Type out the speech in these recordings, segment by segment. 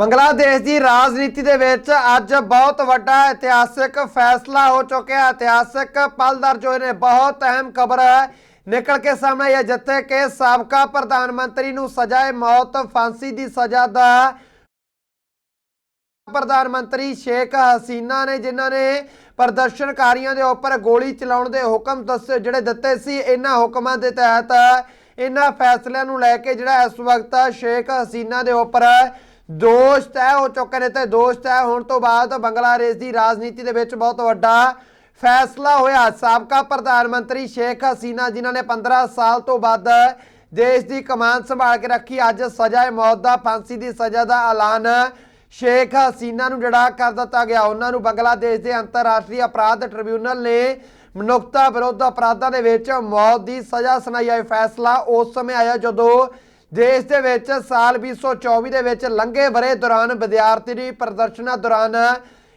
ਬੰਗਲਾਦੇਸ਼ ਦੀ ਰਾਜਨੀਤੀ ਦੇ ਵਿੱਚ ਅੱਜ ਬਹੁਤ ਵੱਡਾ ਇਤਿਹਾਸਿਕ ਫੈਸਲਾ ਹੋ ਚੁੱਕਿਆ ਇਤਿਹਾਸਿਕ ਪਲ ਦਰਜ ਹੋਏ ਨੇ ਬਹੁਤ ਅਹਿਮ ਖਬਰ ਹੈ, ਨਿਕਲ ਕੇ ਸਾਹਮਣੇ ਆਈ ਹੈ, ਜਿੱਥੇ ਕਿ ਸਾਬਕਾ ਪ੍ਰਧਾਨ ਮੰਤਰੀ ਨੂੰ ਸਜ਼ਾਏ ਮੌਤ, ਫਾਂਸੀ ਦੀ ਸਜ਼ਾ ਦਾ ਪ੍ਰਧਾਨ ਮੰਤਰੀ ਸ਼ੇਖ ਹਸੀਨਾ ਨੇ, ਜਿਨ੍ਹਾਂ ਨੇ ਪ੍ਰਦਰਸ਼ਨਕਾਰੀਆਂ ਦੇ ਉੱਪਰ ਗੋਲੀ ਚਲਾਉਣ ਦੇ ਹੁਕਮ ਦੱਸੇ, ਜਿਹੜੇ ਦਿੱਤੇ ਸੀ, ਇਹਨਾਂ ਹੁਕਮਾਂ ਦੇ ਤਹਿਤ ਇਹਨਾਂ ਫੈਸਲਿਆਂ ਨੂੰ ਲੈ ਕੇ ਜਿਹੜਾ ਇਸ ਵਕਤ ਸ਼ੇਖ ਹਸੀਨਾ ਦੇ ਉੱਪਰ ਦੋਸ਼ ਤੈਅ ਹੋ ਚੁੱਕੇ ਨੇ ਤੇ ਦੋਸ਼ ਤੈਅ ਹੋਣ ਤੋਂ ਬਾਅਦ ਬੰਗਲਾਦੇਸ਼ ਦੀ ਰਾਜਨੀਤੀ ਦੇ ਵਿੱਚ ਬਹੁਤ ਵੱਡਾ ਫੈਸਲਾ ਹੋਇਆ। ਸਾਬਕਾ ਪ੍ਰਧਾਨ ਮੰਤਰੀ ਸ਼ੇਖ ਹਸੀਨਾ ਜਿਨ੍ਹਾਂ ਨੇ 15 ਸਾਲ ਤੋਂ ਵੱਧ ਦੇਸ਼ ਦੀ ਕਮਾਨ ਸੰਭਾਲ ਕੇ ਰੱਖੀ, ਅੱਜ ਸਜ਼ਾਏ ਮੌਤ ਦਾ ਫਾਂਸੀ ਦੀ ਸਜ਼ਾ ਦਾ ਐਲਾਨ ਸ਼ੇਖ ਹਸੀਨਾ ਨੂੰ ਜਿਹੜਾ ਕਰ ਦਿੱਤਾ ਗਿਆ। ਉਹਨਾਂ ਨੂੰ ਬੰਗਲਾਦੇਸ਼ ਦੇ ਅੰਤਰਰਾਸ਼ਟਰੀ ਅਪਰਾਧ ਟ੍ਰਿਬਿਊਨਲ ਨੇ ਮਨੁੱਖਤਾ ਵਿਰੁੱਧ ਅਪਰਾਧਾਂ ਦੇ ਵਿੱਚ ਮੌਤ ਦੀ ਸਜ਼ਾ ਸੁਣਾਈ। ਹੈ ਫੈਸਲਾ ਉਸ ਸਮੇਂ ਆਇਆ ਜਦੋਂ ਦੇਸ਼ ਦੇ ਵਿੱਚ ਸਾਲ 2024 ਦੇ ਵਿੱਚ ਲੰਘੇ ਬਰੇ ਦੌਰਾਨ ਵਿਦਿਆਰਥੀ ਦੀ ਪ੍ਰਦਰਸ਼ਨਾਂ ਦੌਰਾਨ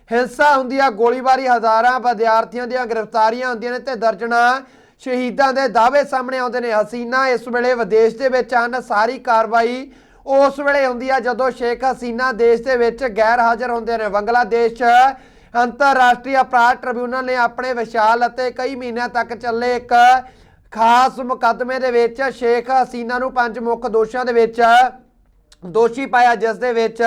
ਹਿੰਸਾ ਹੁੰਦੀ ਆ, ਗੋਲੀਬਾਰੀ, ਹਜ਼ਾਰਾਂ ਵਿਦਿਆਰਥੀਆਂ ਦੀਆਂ ਗ੍ਰਿਫਤਾਰੀਆਂ ਹੁੰਦੀਆਂ ਨੇ ਤੇ ਦਰਜਨਾਂ ਸ਼ਹੀਦਾਂ ਦੇ ਦਾਅਵੇ ਸਾਹਮਣੇ ਆਉਂਦੇ ਨੇ। ਹਸੀਨਾ ਇਸ ਵੇਲੇ ਵਿਦੇਸ਼ ਦੇ ਵਿੱਚ ਹਨ, ਸਾਰੀ ਕਾਰਵਾਈ ਉਸ ਵੇਲੇ ਹੁੰਦੀ ਆ ਜਦੋਂ ਸ਼ੇਖ ਹਸੀਨਾ ਦੇਸ਼ ਦੇ ਵਿੱਚ ਗੈਰ ਹਾਜ਼ਰ ਹੁੰਦੇ ਨੇ। ਬੰਗਲਾਦੇਸ਼ ਅੰਤਰਰਾਸ਼ਟਰੀ ਅਪਰਾਧ ਟ੍ਰਿਬਿਊਨਲ ਨੇ ਆਪਣੇ ਵਿਸ਼ਾਲ ਅਤੇ ਕਈ ਮਹੀਨਿਆਂ ਤੱਕ ਚੱਲੇ ਇੱਕ ਖਾਸ ਮੁਕੱਦਮੇ ਦੇ ਵਿੱਚ ਸ਼ੇਖ ਹਸੀਨਾ ਨੂੰ ਪੰਜ ਮੁੱਖ ਦੋਸ਼ਾਂ ਦੇ ਵਿੱਚ ਦੋਸ਼ੀ ਪਾਇਆ, ਜਿਸ ਦੇ ਵਿੱਚ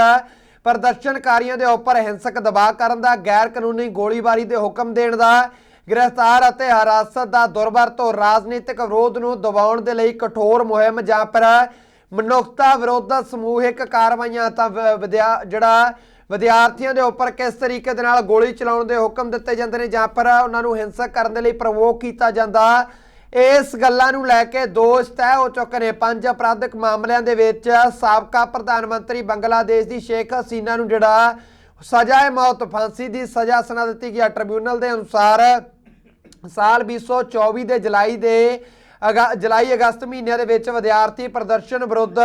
ਪ੍ਰਦਰਸ਼ਨਕਾਰੀਆਂ ਦੇ ਉੱਪਰ ਹਿੰਸਕ ਦਬਾਅ ਕਰਨ ਦਾ ਗੈਰ ਕਾਨੂੰਨੀ ਗੋਲੀਬਾਰੀ ਦੇ ਹੁਕਮ ਦੇਣ ਦਾ, ਗ੍ਰਿਫਤਾਰ ਅਤੇ ਹਰਾਸਤ ਦਾ ਦੁਰਵਰਤੋਂ ਰਾਜਨੀਤਿਕ ਵਿਰੋਧ ਨੂੰ ਦਬਾਉਣ ਦੇ ਲਈ ਕਠੋਰ ਮੁਹਿੰਮ ਜਾਂ ਪਰ ਮਨੁੱਖਤਾ ਵਿਰੋਧ ਸਮੂਹਿਕ ਕਾਰਵਾਈਆਂ ਤਾਂ ਵਿਦਿਆ, ਜਿਹੜਾ ਵਿਦਿਆਰਥੀਆਂ ਦੇ ਉੱਪਰ ਕਿਸ ਤਰੀਕੇ ਦੇ ਨਾਲ ਗੋਲੀ ਚਲਾਉਣ ਦੇ ਹੁਕਮ ਦਿੱਤੇ ਜਾਂਦੇ ਨੇ ਜਾਂ ਪਰ ਉਹਨਾਂ ਨੂੰ ਹਿੰਸਕ ਕਰਨ ਦੇ ਲਈ ਪ੍ਰਵੋਕ ਕੀਤਾ ਜਾਂਦਾ। ਇਸ ਗੱਲਾਂ ਨੂੰ ਲੈ ਕੇ ਦੋਸ਼ ਤੈਅ ਹੋ ਚੁੱਕੇ ਨੇ ਪੰਜ ਅਪਰਾਧਿਕ ਮਾਮਲਿਆਂ ਦੇ ਵਿੱਚ ਸਾਬਕਾ ਪ੍ਰਧਾਨ ਮੰਤਰੀ ਬੰਗਲਾਦੇਸ਼ ਦੀ ਸ਼ੇਖ ਹਸੀਨਾ ਨੂੰ ਜਿਹੜਾ ਸਜ਼ਾਏ ਮੌਤ ਫਾਂਸੀ ਦੀ ਸਜ਼ਾ ਸੁਣਾ ਦਿੱਤੀ ਗਈ ਟ੍ਰਿਬਿਊਨਲ ਦੇ ਅਨੁਸਾਰ ਸਾਲ 2024 ਦੇ ਜੁਲਾਈ ਦੇ ਅਗਾ- ਜੁਲਾਈ ਅਗਸਤ ਮਹੀਨਿਆਂ ਦੇ ਵਿੱਚ ਵਿਦਿਆਰਥੀ ਪ੍ਰਦਰਸ਼ਨ ਵਿਰੁੱਧ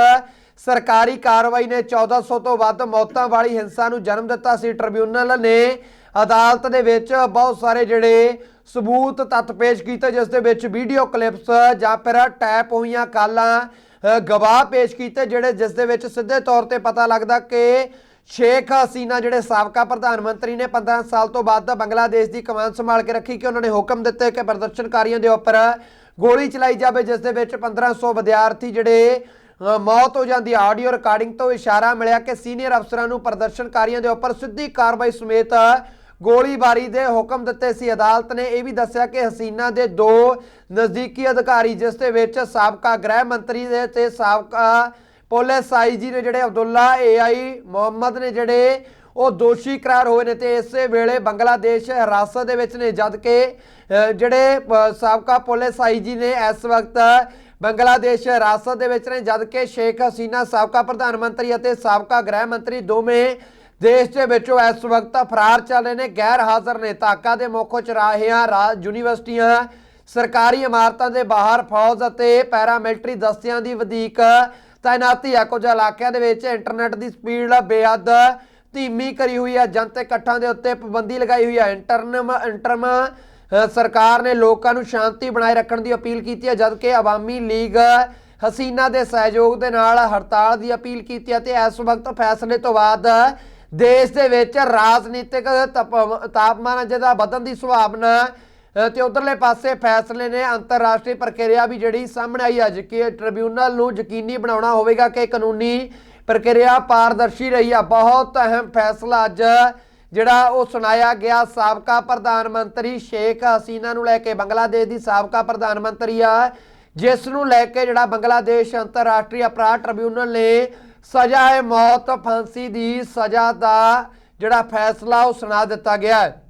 ਸਰਕਾਰੀ ਕਾਰਵਾਈ ਨੇ 1400 ਤੋਂ ਵੱਧ ਮੌਤਾਂ ਵਾਲੀ ਹਿੰਸਾ ਨੂੰ ਜਨਮ ਦਿੱਤਾ ਸੀ। ਟ੍ਰਿਬਿਊਨਲ ਨੇ ਅਦਾਲਤ ਦੇ ਵਿੱਚ ਬਹੁਤ ਸਾਰੇ ਜਿਹੜੇ ਸਬੂਤ ਤੱਥ ਪੇਸ਼ ਕੀਤੇ, ਜਿਸ ਦੇ ਵਿੱਚ ਵੀਡੀਓ ਕਲਿੱਪਸ ਜਾਂ ਫਿਰ ਟੈਪ ਹੋਈਆਂ ਕਾਲਾਂ ਗਵਾਹ ਪੇਸ਼ ਕੀਤੇ, ਜਿਹੜੇ ਜਿਸ ਦੇ ਵਿੱਚ ਸਿੱਧੇ ਤੌਰ ਤੇ ਪਤਾ ਲੱਗਦਾ ਕਿ ਸ਼ੇਖ ਹਸੀਨਾ, ਜਿਹੜੇ ਸਾਬਕਾ ਪ੍ਰਧਾਨ ਮੰਤਰੀ ਨੇ 15 ਸਾਲ ਤੋਂ ਬਾਅਦ ਬੰਗਲਾਦੇਸ਼ ਦੀ ਕਮਾਨ ਸੰਭਾਲ ਕੇ ਰੱਖੀ ਕਿ ਉਹਨਾਂ ਨੇ ਹੁਕਮ ਦਿੱਤੇ ਕਿ ਪ੍ਰਦਰਸ਼ਨਕਾਰੀਆਂ ਦੇ ਉੱਪਰ ਗੋਲੀ ਚਲਾਈ ਜਾਵੇ, ਜਿਸ ਦੇ ਵਿੱਚ 1500 ਵਿਦਿਆਰਥੀ ਜਿਹੜੇ ਮੌਤ ਹੋ ਜਾਂਦੀ। ਆਡੀਓ ਰਿਕਾਰਡਿੰਗ ਤੋਂ ਇਸ਼ਾਰਾ ਮਿਲਿਆ ਕਿ ਸੀਨੀਅਰ ਅਫਸਰਾਂ ਨੂੰ ਪ੍ਰਦਰਸ਼ਨਕਾਰੀਆਂ ਦੇ ਉੱਪਰ ਸਿੱਧੀ ਕਾਰਵਾਈ ਸਮੇਤ ਗੋਲੀਬਾਰੀ ਦੇ ਹੁਕਮ ਦਿੱਤੇ ਸੀ। ਅਦਾਲਤ ਨੇ ਇਹ ਵੀ ਦੱਸਿਆ ਕਿ ਹਸੀਨਾ ਦੇ ਦੋ ਨਜ਼ਦੀਕੀ ਅਧਿਕਾਰੀ, ਜਿਸ ਦੇ ਵਿੱਚ ਸਾਬਕਾ ਗ੍ਰਹਿ ਮੰਤਰੀ ਦੇ ਤੇ ਸਾਬਕਾ ਪੁਲਿਸ ਆਈਜੀ ਨੇ ਜਿਹੜੇ ਅਬਦੁੱਲਾ ਏਆਈ ਮੁਹੰਮਦ ਨੇ ਜਿਹੜੇ ਉਹ ਦੋਸ਼ੀ ਕਰਾਰ ਹੋਏ ਨੇ ਤੇ ਇਸੇ ਵੇਲੇ ਬੰਗਲਾਦੇਸ਼ ਹਿਰਾਸਤ ਦੇ ਵਿੱਚ ਨੇ ਜਦ ਕਿ ਜਿਹੜੇ ਸਾਬਕਾ ਪੁਲਿਸ ਆਈਜੀ ਨੇ ਇਸ ਵਕਤ ਬੰਗਲਾਦੇਸ਼ ਹਿਰਾਸਤ ਦੇ ਵਿੱਚ ਨੇ ਜਦ ਕਿ ਸ਼ੇਖ ਹਸੀਨਾ ਸਾਬਕਾ ਪ੍ਰਧਾਨ ਮੰਤਰੀ ਅਤੇ ਸਾਬਕਾ ਗ੍ਰਹਿ ਮੰਤਰੀ ਦੋਵੇਂ ਦੇਸ਼ ਦੇ ਵਿੱਚੋਂ ਇਸ ਵਕਤ ਫਰਾਰ ਚੱਲ ਰਹੇ ਨੇ, ਗੈਰ ਹਾਜ਼ਰ ਨੇ। ਤਾਕਾ ਦੇ ਮੁੱਖ ਚਰਾਹਿਆਂ ਰਾਜ ਯੂਨੀਵਰਸਿਟੀਆਂ, ਸਰਕਾਰੀ ਇਮਾਰਤਾਂ ਦੇ ਬਾਹਰ ਫੌਜ ਅਤੇ ਪੈਰਾ ਮਿਲਟਰੀ ਦਸਤਿਆਂ ਦੀ ਵਧੀਕ ਤਾਇਨਾਤੀ ਹੈ ਕੁਝ ਇਲਾਕਿਆਂ ਦੇ ਵਿੱਚ ਇੰਟਰਨੈਟ ਦੀ ਸਪੀਡ ਬੇਹੱਦ ਧੀਮੀ ਕਰੀ ਹੋਈ ਹੈ ਜਨਤਕ ਇਕੱਠਾਂ ਦੇ ਉੱਤੇ ਪਾਬੰਦੀ ਲਗਾਈ ਹੋਈ ਹੈ ਇੰਟਰਨਮ, ਇੰਟਰਮ ਸਰਕਾਰ ਨੇ ਲੋਕਾਂ ਨੂੰ ਸ਼ਾਂਤੀ ਬਣਾਏ ਰੱਖਣ ਦੀ ਅਪੀਲ ਕੀਤੀ ਹੈ ਜਦਕਿ ਆਵਾਮੀ ਲੀਗ ਹਸੀਨਾ ਦੇ ਸਹਿਯੋਗ ਦੇ ਨਾਲ ਹੜਤਾਲ ਦੀ ਅਪੀਲ ਕੀਤੀ ਹੈ ਤੇ ਇਸ ਵਕਤ ਫੈਸਲੇ ਤੋਂ ਬਾਅਦ ਦੇਸ਼ ਦੇ ਵਿੱਚ ਰਾਜਨੀਤਿਕ ਤਪ- ਤਾਪਮਾਨ ਜਿਹਦਾ ਵਧਣ ਦੀ ਸੰਭਾਵਨਾ ਅ, ਤੇ ਉਧਰਲੇ ਪਾਸੇ ਫੈਸਲੇ ਨੇ ਅੰਤਰਰਾਸ਼ਟਰੀ ਪ੍ਰਕਿਰਿਆ ਵੀ ਜਿਹੜੀ ਸਾਹਮਣੇ ਆਈ ਅੱਜ ਕਿ ਟ੍ਰਿਬਿਊਨਲ ਨੂੰ ਯਕੀਨੀ ਬਣਾਉਣਾ ਹੋਵੇਗਾ ਕਿ ਕਾਨੂੰਨੀ ਪ੍ਰਕਿਰਿਆ ਪਾਰਦਰਸ਼ੀ ਰਹੀ ਆ। ਬਹੁਤ ਅਹਿਮ ਫੈਸਲਾ ਅੱਜ ਜਿਹੜਾ ਉਹ ਸੁਣਾਇਆ ਗਿਆ ਸਾਬਕਾ ਪ੍ਰਧਾਨ ਮੰਤਰੀ ਸ਼ੇਖ ਹਸੀਨਾ ਨੂੰ ਲੈ ਕੇ। ਬੰਗਲਾਦੇਸ਼ ਦੀ ਸਾਬਕਾ ਪ੍ਰਧਾਨ ਮੰਤਰੀ ਆ ਜਿਸ ਨੂੰ ਲੈ ਕੇ ਜਿਹੜਾ ਬੰਗਲਾਦੇਸ਼ ਅੰਤਰਰਾਸ਼ਟਰੀ ਅਪਰਾਧ ਟ੍ਰਿਬਿਊਨਲ ਨੇ ਸਜ਼ਾ ਹੈ, ਮੌਤ ਫਾਂਸੀ ਦੀ ਸਜ਼ਾ ਦਾ ਜਿਹੜਾ ਫੈਸਲਾ ਉਹ ਸੁਣਾ ਦਿੱਤਾ ਗਿਆ ਹੈ।